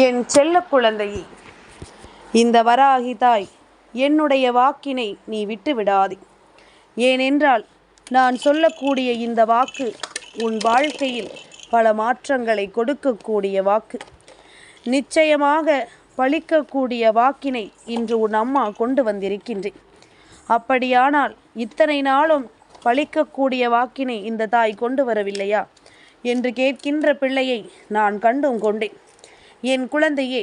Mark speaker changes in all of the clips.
Speaker 1: என் செல்ல குழந்தையே இந்த வராகி தாய் என்னுடைய வாக்கினை நீ விட்டு விடாதே ஏனென்றால் நான் சொல்லக்கூடிய இந்த வாக்கு உன் வாழ்க்கையில் பல மாற்றங்களை கொடுக்கக்கூடிய வாக்கு. நிச்சயமாக பழிக்கக்கூடிய வாக்கினை இன்று உன் அம்மா கொண்டு வந்திருக்கின்றேன். அப்படியானால் இத்தனை நாளும் பழிக்கக்கூடிய வாக்கினை இந்த தாய் கொண்டு வரவில்லையா? என்று கேட்கின்ற பிள்ளையை நான் கண்டும் கொண்டேன். என் குழந்தையே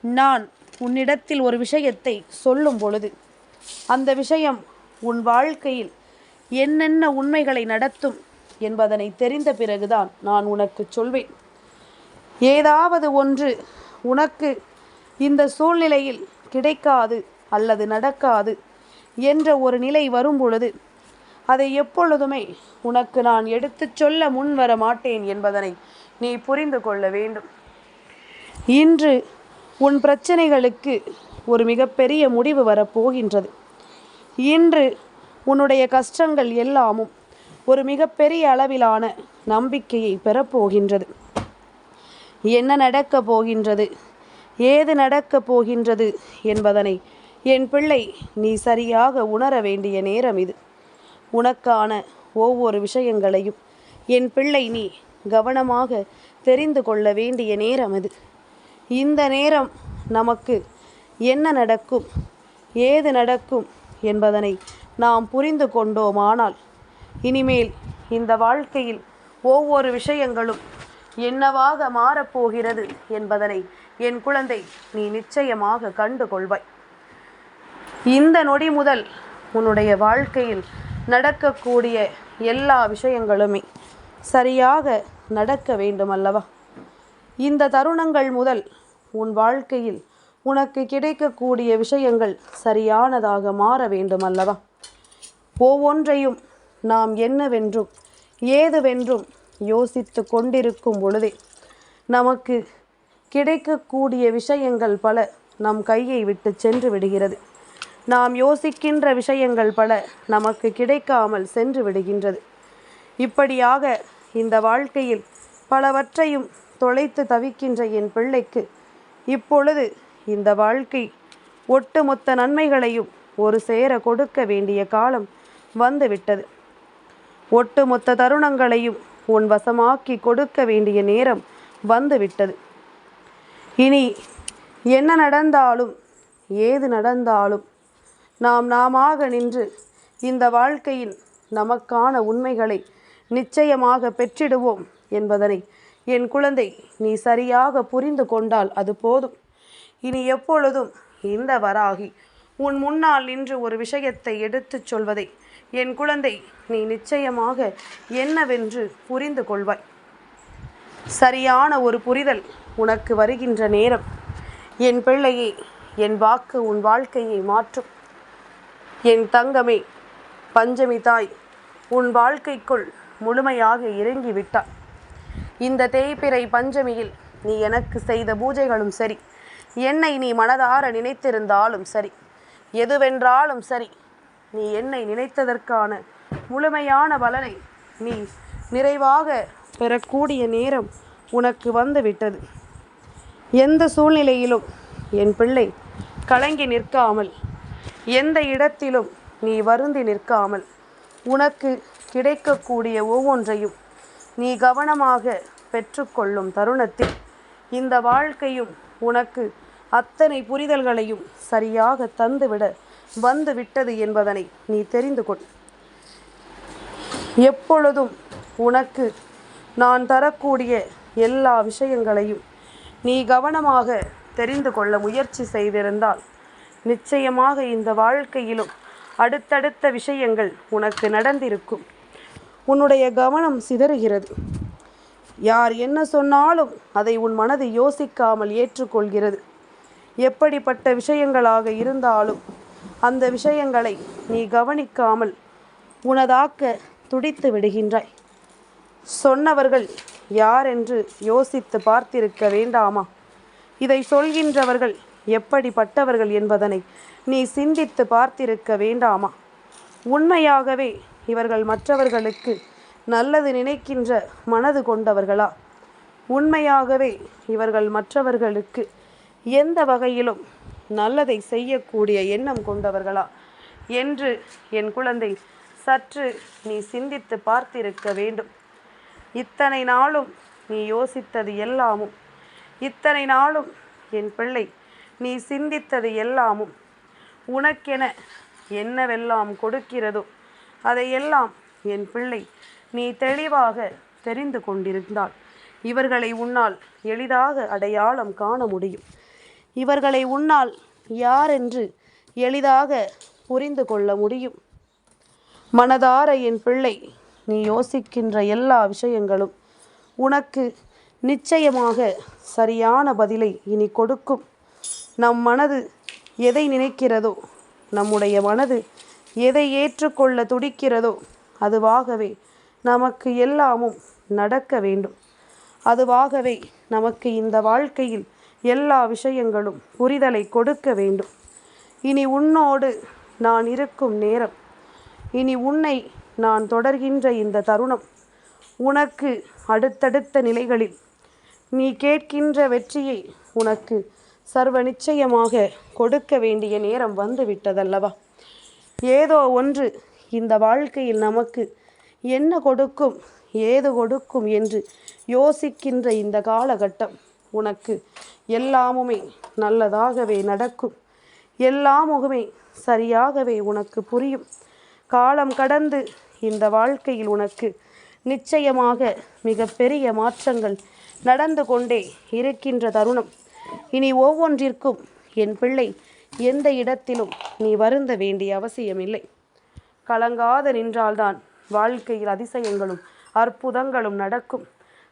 Speaker 1: நான் உன்னிடத்தில் ஒரு விஷயத்தை சொல்லும் பொழுது அந்த விஷயம் உன் வாழ்க்கையில் என்னென்ன உண்மைகளை நடத்தும் என்பதனை தெரிந்த பிறகுதான் நான் உனக்கு சொல்வேன். ஏதாவது ஒன்று உனக்கு இந்த சூழ்நிலையில் கிடைக்காது அல்லது நடக்காது என்ற ஒரு நிலை வரும் பொழுது அதை எப்பொழுதுமே உனக்கு நான் எடுத்துச் சொல்ல முன்வர மாட்டேன் என்பதனை நீ புரிந்து கொள்ள வேண்டும். இன்று உன் பிரச்சனைகளுக்கு ஒரு மிகப்பெரிய முடிவு வரப்போகின்றது. இன்று உன்னுடைய கஷ்டங்கள் எல்லாமும் ஒரு மிகப்பெரிய அளவிலான நம்பிக்கையை பெறப்போகின்றது. என்ன நடக்கப் போகின்றது? ஏது நடக்கப் போகின்றது என்பதனை என் பிள்ளை நீ சரியாக உணர வேண்டிய நேரம் இது. உனக்கான ஒவ்வொரு விஷயங்களையும் என் பிள்ளை நீ கவனமாக தெரிந்து கொள்ள வேண்டிய நேரம் இது. இந்த நேரம் நமக்கு என்ன நடக்கும்? ஏது நடக்கும்? என்பதனை நாம் புரிந்து கொண்டோமானால் இனிமேல் இந்த வாழ்க்கையில் ஒவ்வொரு விஷயங்களும் என்னவாக மாறப்போகிறது என்பதனை என் குழந்தை நீ நிச்சயமாக கண்டு கொள்வாய். இந்த நொடி முதல் உன்னுடைய வாழ்க்கையில் நடக்கக்கூடிய எல்லா விஷயங்களுமே சரியாக நடக்க வேண்டும் அல்லவா இந்த தருணங்கள் முதல் உன் வாழ்க்கையில் உனக்கு கிடைக்கக்கூடிய விஷயங்கள் சரியானதாக மாற வேண்டும் அல்லவா ஒவ்வொன்றையும் நாம் என்னவென்றும் ஏதுவென்றும் யோசித்து கொண்டிருக்கும் பொழுதே நமக்கு கிடைக்கக்கூடிய விஷயங்கள் பல நம் கையை விட்டு சென்று விடுகிறது. நாம் யோசிக்கின்ற விஷயங்கள் பல நமக்கு கிடைக்காமல் சென்று விடுகின்றது. இப்படியாக இந்த வாழ்க்கையில் பலவற்றையும் தொலைத்து தவிக்கின்ற என் பிள்ளைக்கு. இப்பொழுது இந்த வாழ்க்கை ஒட்டுமொத்த நன்மைகளையும் ஒரு சேர கொடுக்க வேண்டிய காலம் வந்துவிட்டது. ஒட்டுமொத்த தருணங்களையும் உன் வசமாக்கி கொடுக்க வேண்டிய நேரம் வந்துவிட்டது. இனி என்ன நடந்தாலும் ஏது நடந்தாலும் நாம் நாமாக நின்று இந்த வாழ்க்கையின் நமக்கான உண்மைகளை நிச்சயமாக பெற்றிடுவோம் என்பதனை என் குழந்தை நீ சரியாக புரிந்து கொண்டால் அது போதும். இனி எப்பொழுதும் இந்த வராகி உன் முன்னால் நின்று ஒரு விஷயத்தை எடுத்துச் சொல்வதை. என் குழந்தை நீ நிச்சயமாக என்னவென்று புரிந்து கொள்வாய். சரியான ஒரு புரிதல் உனக்கு வருகின்ற நேரம். என் பிள்ளையை என் வாக்கு உன் வாழ்க்கையை மாற்றும். என் தங்கமே பஞ்சமி தாய் உன் வாழ்க்கைக்குள் முழுமையாக இறங்கிவிட்டாள் இந்த தேய்பிறை பஞ்சமியில் நீ எனக்கு செய்த பூஜைகளும் சரி. என்னை நீ மனதார நினைத்திருந்தாலும் சரி. எதுவென்றாலும் சரி. நீ என்னை நினைத்ததற்கான முழுமையான பலனை நீ நிறைவாக பெறக்கூடிய நேரம் உனக்கு வந்துவிட்டது. எந்த சூழ்நிலையிலும் என் பிள்ளை கலங்கி நிற்காமல் எந்த இடத்திலும் நீ வருந்தி நிற்காமல் உனக்கு கிடைக்கக்கூடிய ஒவ்வொன்றையும் நீ கவனமாக பெற்றுக்கொள்ளும் தருணத்தில் இந்த வாழ்க்கையும் உனக்கு அத்தனை புரிதல்களையும் சரியாக தந்துவிட வந்து விட்டது என்பதனை நீ தெரிந்து கொள். எப்பொழுதும் உனக்கு நான் தரக்கூடிய எல்லா விஷயங்களையும் நீ கவனமாக தெரிந்து கொள்ள முயற்சி செய்திருந்தால் நிச்சயமாக இந்த வாழ்க்கையிலும் அடுத்தடுத்த விஷயங்கள் உனக்கு நடந்திருக்கும். உன்னுடைய கவனம் சிதறுகிறது. யார் என்ன சொன்னாலும் அதை உன் மனது யோசிக்காமல் ஏற்றுக்கொள்கிறது. எப்படிப்பட்ட விஷயங்களாக இருந்தாலும் அந்த விஷயங்களை நீ கவனிக்காமல் உனதாக்க துடித்து விடுகின்றாய். சொன்னவர்கள் யார் என்று யோசித்து பார்த்திருக்க வேண்டாமா? இதை சொல்கின்றவர்கள் எப்படிப்பட்டவர்கள் என்பதனை நீ சிந்தித்து பார்த்திருக்க வேண்டாமா? உண்மையாகவே இவர்கள் மற்றவர்களுக்கு நல்லது நினைக்கின்ற மனது கொண்டவர்களா? உண்மையாகவே இவர்கள் மற்றவர்களுக்கு எந்த வகையிலும் நல்லதை செய்யக்கூடிய எண்ணம் கொண்டவர்களா? என்று என் குழந்தை சற்று நீ சிந்தித்து பார்த்திருக்க வேண்டும். இத்தனை நாளும் நீ யோசித்தது எல்லாமும் இத்தனை நாளும் என் பிள்ளை நீ சிந்தித்தது எல்லாமும் உனக்கென என்னவெல்லாம் கொடுக்கிறதோ அதையெல்லாம் என் பிள்ளை நீ தெளிவாக தெரிந்து கொண்டிருந்தால் இவர்களை உன்னால் எளிதாக அடையாளம் காண முடியும். இவர்களை உன்னால் யாரென்று எளிதாக புரிந்து கொள்ள முடியும். மனதார என் பிள்ளை நீ யோசிக்கின்ற எல்லா விஷயங்களும் உனக்கு நிச்சயமாக சரியான பதிலை இனி கொடுக்கும். நம் மனது எதை நினைக்கிறதோ நம்முடைய மனது எதை ஏற்றுக்கொள்ள துடிக்கிறதோ அதுவாகவே நமக்கு எல்லாமும் நடக்க வேண்டும். அதுவாகவே நமக்கு இந்த வாழ்க்கையில் எல்லா விஷயங்களும் புரிதலை கொடுக்க வேண்டும். இனி உன்னோடு நான் இருக்கும் நேரம் இனி உன்னை நான் தொடர்கின்ற இந்த தருணம் உனக்கு அடுத்தடுத்த நிலைகளில் நீ கேட்கின்ற வெற்றியை உனக்கு சர்வ நிச்சயமாக கொடுக்க வேண்டிய நேரம் வந்துவிட்டதல்லவா? ஏதோ ஒன்று இந்த வாழ்க்கையில் நமக்கு என்ன கொடுக்கும் ஏது கொடுக்கும் என்று யோசிக்கின்ற இந்த காலகட்டம் உனக்கு எல்லாமுமே நல்லதாகவே நடக்கும். எல்லாமுமே சரியாகவே உனக்கு புரியும். காலம் கடந்து இந்த வாழ்க்கையில் உனக்கு நிச்சயமாக மிகப்பெரிய மாற்றங்கள் நடந்து கொண்டே இருக்கின்ற தருணம். இனி ஒவ்வொன்றிற்கும் என் பிள்ளை எந்த இடத்திலும் நீ வருந்த வேண்டிய அவசியமில்லை. கலங்காத நின்றால்தான் வாழ்க்கையில் அதிசயங்களும் அற்புதங்களும் நடக்கும்.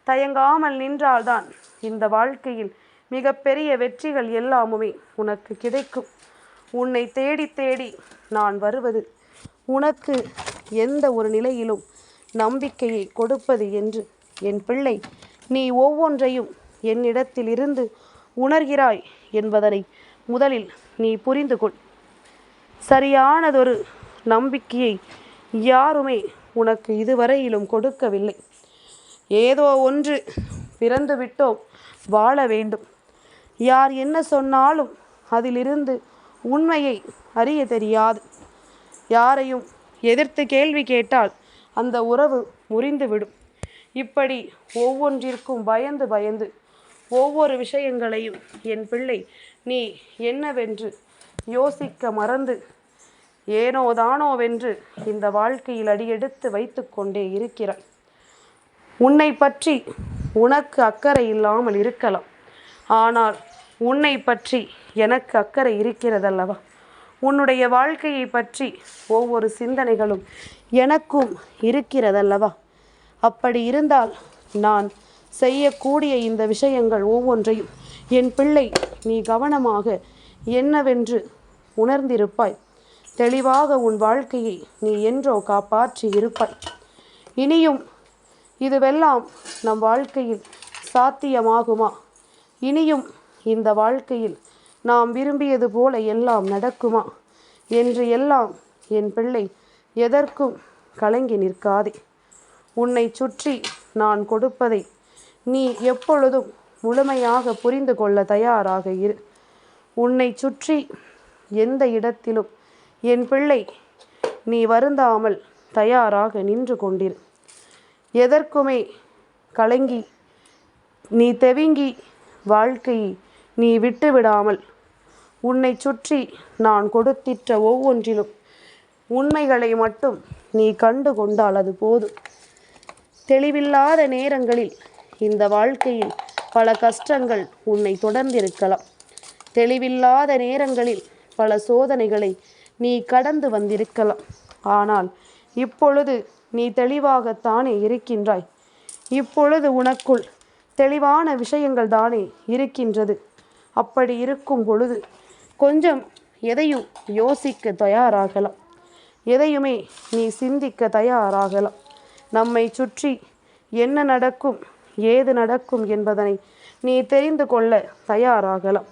Speaker 1: தயங்காமல் நின்றால்தான் இந்த வாழ்க்கையில் மிகப்பெரிய வெற்றிகள் எல்லாமுமே உனக்கு கிடைக்கும். உன்னை தேடி தேடி நான் வருவது உனக்கு எந்த ஒரு நிலையிலும் நம்பிக்கையை கொடுப்பது என்று என் பிள்ளை நீ ஒவ்வொன்றையும் என்னிடத்தில் இருந்து உணர்கிறாய் என்பதனை முதலில் நீ புரிந்து கொள். சரியானதொரு நம்பிக்கையை யாருமே உனக்கு இதுவரையிலும் கொடுக்கவில்லை. ஏதோ ஒன்று பிறந்து விட்டோம் வாழ வேண்டும். யார் என்ன சொன்னாலும் அதிலிருந்து உண்மையை அறிய தெரியாது. யாரையும் எதிர்த்து கேள்வி கேட்டால் அந்த உறவு முறிந்துவிடும். இப்படி ஒவ்வொன்றிற்கும் பயந்து பயந்து ஒவ்வொரு விஷயங்களையும் என் பிள்ளை நீ என்னவென்று யோசிக்க மறந்து ஏனோ தானோவென்று இந்த வாழ்க்கையில் அடியெடுத்து வைத்து கொண்டே இருக்கிறாய். உன்னை பற்றி உனக்கு அக்கறை இல்லாமல் இருக்கலாம். ஆனால் உன்னை பற்றி எனக்கு அக்கறை இருக்கிறதல்லவா? உன்னுடைய வாழ்க்கையை பற்றி ஒவ்வொரு சிந்தனைகளும் எனக்கும் இருக்கிறதல்லவா? அப்படி இருந்தால் நான் செய்யக்கூடிய இந்த விஷயங்கள் ஒவ்வொன்றையும் என் பிள்ளை நீ கவனமாக என்னவென்று உணர்ந்திருப்பாய். தெளிவாக உன் வாழ்க்கையை நீ என்றோ காப்பாற்றி இருப்பாய். இனியும் இதுவெல்லாம் நம் வாழ்க்கையில் சாத்தியமாகுமா? இனியும் இந்த வாழ்க்கையில் நாம் விரும்பியது போல எல்லாம் நடக்குமா? என்று எல்லாம் என் பிள்ளை எதற்கும் கலங்கி நிற்காதே. உன்னை சுற்றி நான் கொடுப்பதை நீ எப்பொழுதும் முழுமையாக புரிந்து கொள்ள தயாராக இரு. உன்னை சுற்றி எந்த இடத்திலும் என் பிள்ளை நீ வருந்தாமல் தயாராக நின்று கொண்டிரு. எதற்குமே கலங்கி நீ தெவிங்கி வாழ்க்கையை நீ விட்டுவிடாமல் உன்னை சுற்றி நான் கொடுத்திட்ட ஒவ்வொன்றிலும் உண்மைகளை மட்டும் நீ கண்டு கொண்டால் அது போதும். தெளிவில்லாத நேரங்களில் இந்த வாழ்க்கையில் பல கஷ்டங்கள் உன்னை தொடர்ந்திருக்கலாம். தெளிவில்லாத நேரங்களில் பல சோதனைகளை நீ கடந்து வந்திருக்கலாம். ஆனால் இப்பொழுது நீ தெளிவாகத்தானே இருக்கின்றாய். இப்பொழுது உனக்குள் தெளிவான விஷயங்கள் தானே இருக்கின்றது. அப்படி இருக்கும் பொழுது கொஞ்சம் எதையும் யோசிக்க தயாராகலாம். எதையுமே நீ சிந்திக்க தயாராகலாம். நம்மை சுற்றி என்ன நடக்கும் ஏது நடக்கும் என்பதனை நீ தெரிந்து கொள்ள தயாராகலாம்.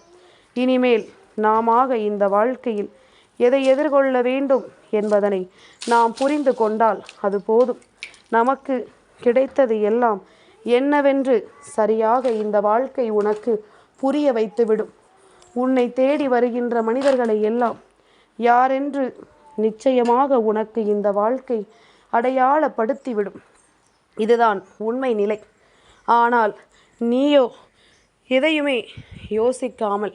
Speaker 1: இனிமேல் நாமாக இந்த வாழ்க்கையில் எதை எதிர்கொள்ள வேண்டும் என்பதனை நாம் புரிந்து கொண்டால் அது போதும். நமக்கு கிடைத்தது எல்லாம் என்னவென்று சரியாக இந்த வாழ்க்கை உனக்கு புரிய வைத்துவிடும். உன்னை தேடி வருகின்ற மனிதர்களை எல்லாம் யாரென்று நிச்சயமாக உனக்கு இந்த வாழ்க்கை அடையாளப்படுத்திவிடும். இதுதான் உண்மை நிலை. ஆனால் நீயோ எதையுமே யோசிக்காமல்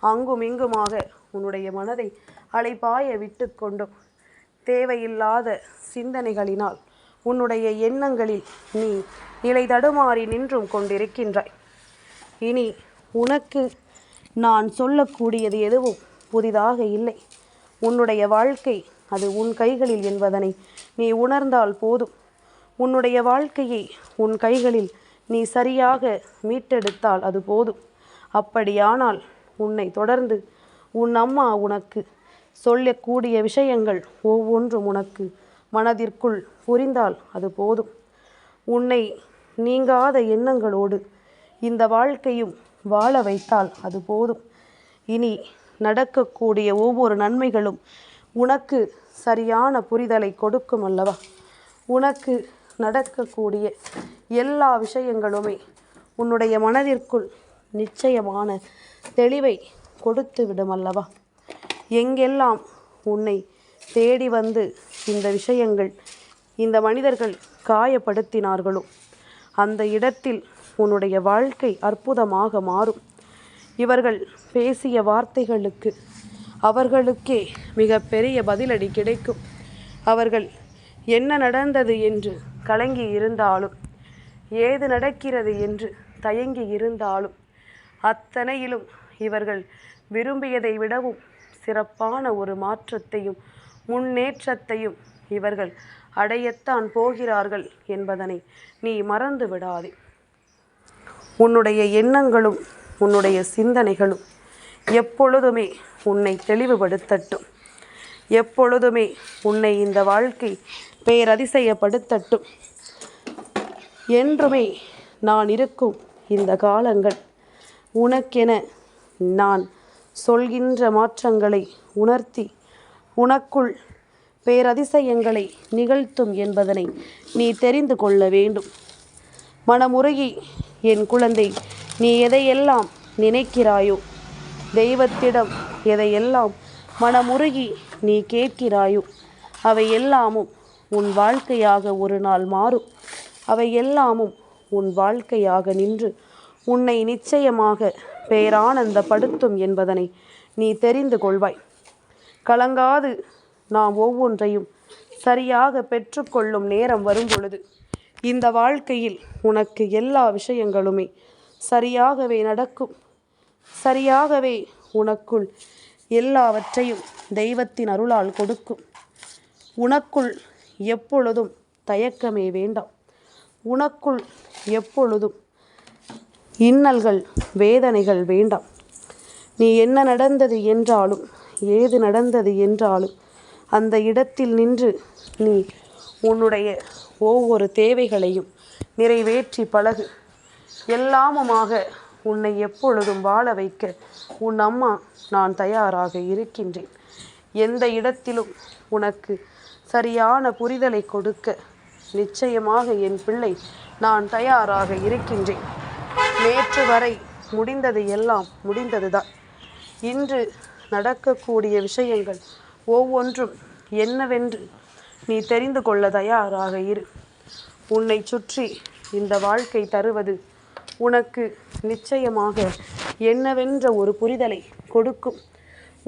Speaker 1: அங்கும் இங்குமாக உன்னுடைய மனதை அலைபாய விட்டு கொண்டும் தேவையில்லாத சிந்தனைகளினால் உன்னுடைய எண்ணங்களில் நீ நிலை தடுமாறி நின்றும் கொண்டிருக்கின்றாய். இனி உனக்கு நான் சொல்லக்கூடியது எதுவும் புதிதாக இல்லை. உன்னுடைய வாழ்க்கை அது உன் கைகளில் என்பதனை நீ உணர்ந்தால் போதும். உன்னுடைய வாழ்க்கையை உன் கைகளில் நீ சரியாக மீட்டெடுத்தால் அது போதும். அப்படியானால் உன்னை தொடர்ந்து உன் அம்மா உனக்கு சொல்லக்கூடிய விஷயங்கள் ஒவ்வொன்றும் உனக்கு மனதிற்குள் புரிந்தால் அது போதும். உன்னை நீங்காத எண்ணங்களோடு இந்த வாழ்க்கையும் வாழ வைத்தால் அது போதும். இனி நடக்கக்கூடிய ஒவ்வொரு நன்மைகளும் உனக்கு சரியான புரிதலை கொடுக்கும் அல்லவா? உனக்கு நடக்கக்கூடிய எல்லா விஷயங்களுமே உன்னுடைய மனதிற்குள் நிச்சயமான தெளிவை கொடுத்து விடும் அல்லவா எங்கெல்லாம் உன்னை தேடி வந்து இந்த விஷயங்கள் இந்த மனிதர்கள் காயப்படுத்தினார்களோ அந்த இடத்தில் உன்னுடைய வாழ்க்கை அற்புதமாக மாறும். இவர்கள் பேசிய வார்த்தைகளுக்கு அவர்களுக்கே மிகப்பெரிய பதிலடி கிடைக்கும். அவர்கள் என்ன நடந்தது என்று கலங்கி இருந்தாலும் ஏது நடக்கிறது என்று தயங்கி இருந்தாலும் அத்தனையிலும் இவர்கள் விரும்பியதை விடவும் சிறப்பான ஒரு மாற்றத்தையும் முன்னேற்றத்தையும் இவர்கள் அடையத்தான் போகிறார்கள் என்பதனை நீ மறந்து விடாதே. உன்னுடைய எண்ணங்களும் உன்னுடைய சிந்தனைகளும் எப்பொழுதுமே உன்னை தெளிவுபடுத்தட்டும். எப்பொழுதுமே உன்னை இந்த வாழ்க்கை பேரதிசயப்படுத்தட்டும். என்றுமே நான் இருக்கும் இந்த காலங்கள் உனக்கென நான் சொல்கின்ற மாற்றங்களை உணர்த்தி உனக்குள் பேரதிசயங்களை நிகழ்த்தும் என்பதனை நீ தெரிந்து கொள்ள வேண்டும். மனமுறையை என் குழந்தை நீ எதையெல்லாம் நினைக்கிறாயோ தெய்வத்திடம் எதையெல்லாம் மனமுருகி நீ கேட்கிறாயோ அவை எல்லாமும் உன் வாழ்க்கையாக ஒரு நாள் மாறும். அவை எல்லாமும் உன் வாழ்க்கையாக நின்று உன்னை நிச்சயமாக பேரானந்தப்படுத்தும் என்பதனை நீ தெரிந்து கொள்வாய். கலங்காது நாம் ஒவ்வொன்றையும் சரியாக பெற்றுக்கொள்ளும் நேரம் வரும் பொழுது இந்த வாழ்க்கையில் உனக்கு எல்லா விஷயங்களுமே சரியாகவே நடக்கும். சரியாகவே உனக்குள் எல்லாவற்றையும் தெய்வத்தின் அருளால் கொடுக்கும். உனக்குள் எப்பொழுதும் தயக்கமே வேண்டாம். உனக்குள் எப்பொழுதும் இன்னல்கள் வேதனைகள் வேண்டாம். நீ என்ன நடந்தது என்றாலும் ஏது நடந்தது என்றாலும் அந்த இடத்தில் நின்று நீ உன்னுடைய ஒவ்வொரு தேவைகளையும் நிறைவேற்றி பழகு. எல்லாமுமாக உன்னை எப்பொழுதும் வாழ வைக்க உன் அம்மா நான் தயாராக இருக்கின்றேன். எந்த இடத்திலும் உனக்கு சரியான புரிதலை கொடுக்க நிச்சயமாக என் பிள்ளை நான் தயாராக இருக்கின்றேன். நேற்று வரை முடிந்தது எல்லாம் முடிந்ததுதான். இன்று நடக்கக்கூடிய விஷயங்கள் ஒவ்வொன்றும் என்னவென்று நீ தெரிந்து கொள்ள தயாராக இரு. உன்னை சுற்றி இந்த வாழ்க்கை தருவது உனக்கு நிச்சயமாக என்னவென்ற ஒரு புரிதலை கொடுக்கும்.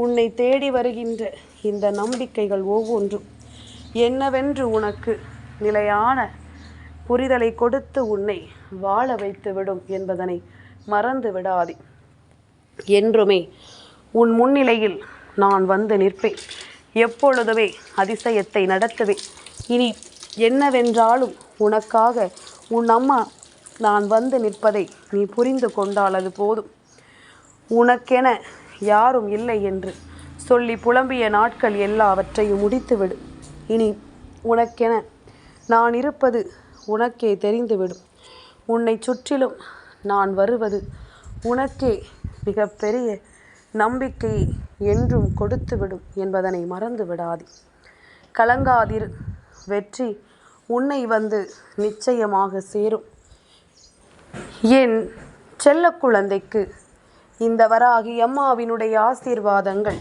Speaker 1: உன்னை தேடி வருகின்ற இந்த நம்பிக்கைகள் ஒவ்வொன்றும் என்னவென்று உனக்கு நிலையான புரிதலை கொடுத்து உன்னை வாழ வைத்துவிடும் என்பதனை மறந்து விடாதே. என்றுமே உன் முன்னிலையில் நான் வந்து நிற்பேன். எப்பொழுதுமே அதிசயத்தை நடத்துவேன். இனி என்னவென்றாலும் உனக்காக உன் அம்மா நான் வந்து நிற்பதை நீ புரிந்து கொண்டால் அது போதும். உனக்கென யாரும் இல்லை என்று சொல்லி புலம்பிய நாட்கள் எல்லாவற்றையும் முடித்துவிடு. இனி உனக்கென நான் இருப்பது உனக்கே தெரிந்துவிடும். உன்னை சுற்றிலும் நான் வருவது உனக்கே மிகப்பெரிய நம்பிக்கையை என்றும் கொடுத்துவிடும் என்பதனை மறந்து விடாதே கலங்காதிரு. வெற்றி உன்னை வந்து நிச்சயமாக சேரும். என் செல்ல குழந்தைக்கு இந்த வராகி அம்மாவினுடைய ஆசீர்வாதங்கள்